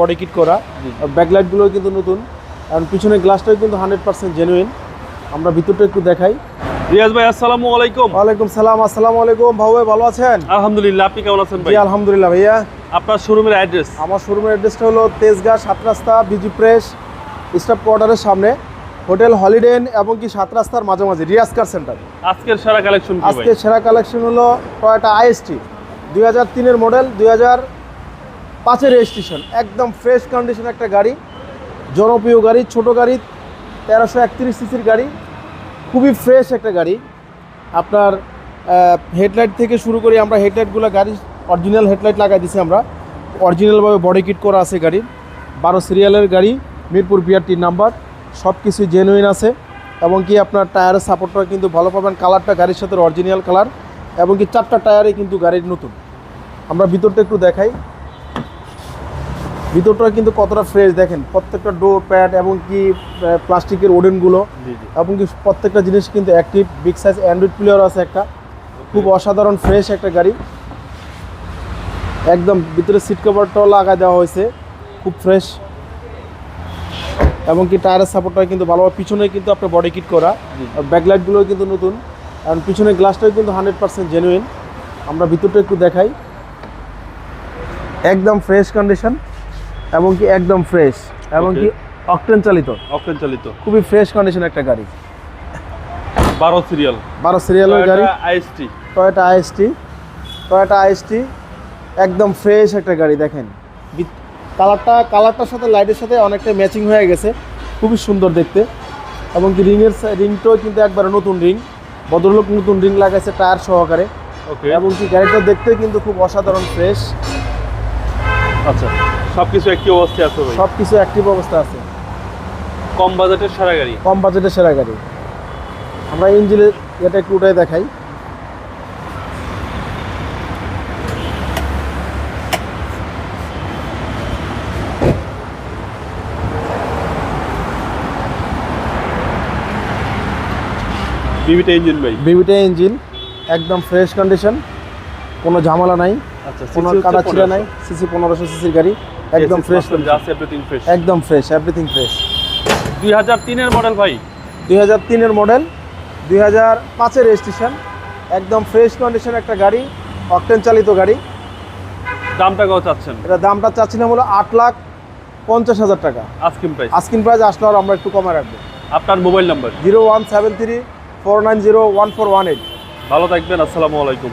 Body kit করা। ব্যাকলাইটগুলো কিন্তু নতুন। কারণ পিছনের গ্লাসটাও কিন্তু হান্ড্রেড পার্সেন্ট জেনুইন আমরা ভিতরটা একটু দেখাই। রিয়াজ ভাই আসসালামু আলাইকুম। ওয়ালাইকুম সালাম আসসালামু আলাইকুম। ভাউ ভাই ভালো আছেন? আলহামদুলিল্লাহ আপনি কেমন আছেন ভাই? আলহামদুলিল্লাহ ভাইয়া। আপনার শোরুমের অ্যাড্রেস আমার শোরুমের অ্যাড্রেসটা হলো তেজগাঁ সাত রাস্তা বিজি প্রেস স্টাফ কোয়ার্টারের সামনে। হোটেল হলিডে ইন এবং কি সাত রাস্তার মাঝামাঝি রিয়াজ কার সেন্টার? আজকের সেরা কালেকশন কি ভাই? আজকে সেরা কালেকশন হলো টয়োটা আইএসটি দুই হাজার তিনের মডেল দুই হাজার পাঁচের রেজিস্ট্রেশন, একদম ফ্রেশ কন্ডিশন একটা গাড়ি, জনপ্রিয় গাড়ি, ছোট গাড়ি, তেরোশো একত্রিশ সিসির গাড়ি, খুবই ফ্রেশ একটা গাড়ি। আপনার হেডলাইট থেকে শুরু করি আমরা হেডলাইটগুলো গাড়ি অরিজিনাল হেডলাইট লাগাই দিছি আমরা। অরিজিনালভাবে বডি কিট করা আছে গাড়ির। বারো সিরিয়ালের গাড়ি, মিরপুর বিআরটির নাম্বার সব কিছু জেনুইন আছে। এবং কি আপনার টায়ারের সাপোর্টটা কিন্তু ভালো পাবেন কালারটা গাড়ির সাথে অরিজিনাল কালার এবং কি চারটা টায়ারে কিন্তু গাড়ির নতুন। আমরা ভিতরটা একটু দেখাই। ভিতরটা কিন্তু কতটা ফ্রেশ দেখেন প্রত্যেকটা ডোর প্যাড এবং কি প্লাস্টিকের ওডেনগুলো এবং কি প্রত্যেকটা জিনিস কিন্তু active big size android player আছে একটা। খুব অসাধারণ ফ্রেশ একটা গাড়ি। একদম ভিতরে সিট কভারটাও লাগাই দেওয়া হয়েছে খুব ফ্রেশ এবং কি টায়ারের সাপোর্টটা কিন্তু ভালো পিছনে কিন্তু আপনার বডি কিট করা। জি। ব্যাকলাইটগুলো কিন্তু নতুন। কারণ পিছনের গ্লাসটাও কিন্তু হান্ড্রেড পার্সেন্ট জেনুইন আমরা ভিতরটা একটু দেখাই। একদম ফ্রেশ কন্ডিশন এবং কি একদম ফ্রেশ এবং কি অকটেন চালিত। অকেন চালিত। খুবই ফ্রেশ কন্ডিশন একটা গাড়ি। বারো সিরিয়াল বারো সিরিয়ালের গাড়ি। IST Toyota IST Toyota IST একদম ফ্রেশ একটা গাড়ি দেখেন। কালারটা কালারটার সাথে লাইটের সাথে অনেকটা ম্যাচিং হয়ে গেছে। খুবই সুন্দর দেখতে। এবং কি রিংয়ের রিংটাও কিন্তু একবারে নতুন রিং। ভদ্রলোক নতুন রিং লাগাইছে টায়ার সহকারে। ওকে এবং কি গাড়িটা দেখতে কিন্তু খুব অসাধারণ ফ্রেশ আচ্ছা সবকিছু একই অবস্থায় আছে ভাই? সব কিছু অ্যাক্টিভ অবস্থা আছে। কম বাজেটের সেরা গাড়ি? কম বাজেটের সেরা গাড়ি। আমরা ইঞ্জিনের এটা একটু দেখাই। বিবিটা ইঞ্জিন ভাই। বিবিটা ইঞ্জিন একদম ফ্রেশ কন্ডিশন কোনো ঝামেলা নাই। কোনো কাটা ছিঁড়া নাই সিসি পনেরোশো সিসির গাড়ি একদম ফ্রেশ একদম ফ্রেশ এভরিথিং ফ্রেশ দুই হাজার তিনের মডেল ভাই। দুই হাজার তিনের মডেল দুই হাজার পাঁচের রেজিস্ট্রেশন একদম ফ্রেশ কন্ডিশন একটা গাড়ি অকটেন চালিত গাড়ি। দামটা কত চাচ্ছেন? এটা দামটা চাচ্ছিলাম হলো আট লাখ পঞ্চাশ হাজার টাকা। আজকিম প্রাইস আস্কিন প্রাইস আসলে আর আমরা একটু কমে রাখব। আপনার mobile number zero one seven three four nine zero one four one eight. ভালো থাকবেন আসসালামু আলাইকুম।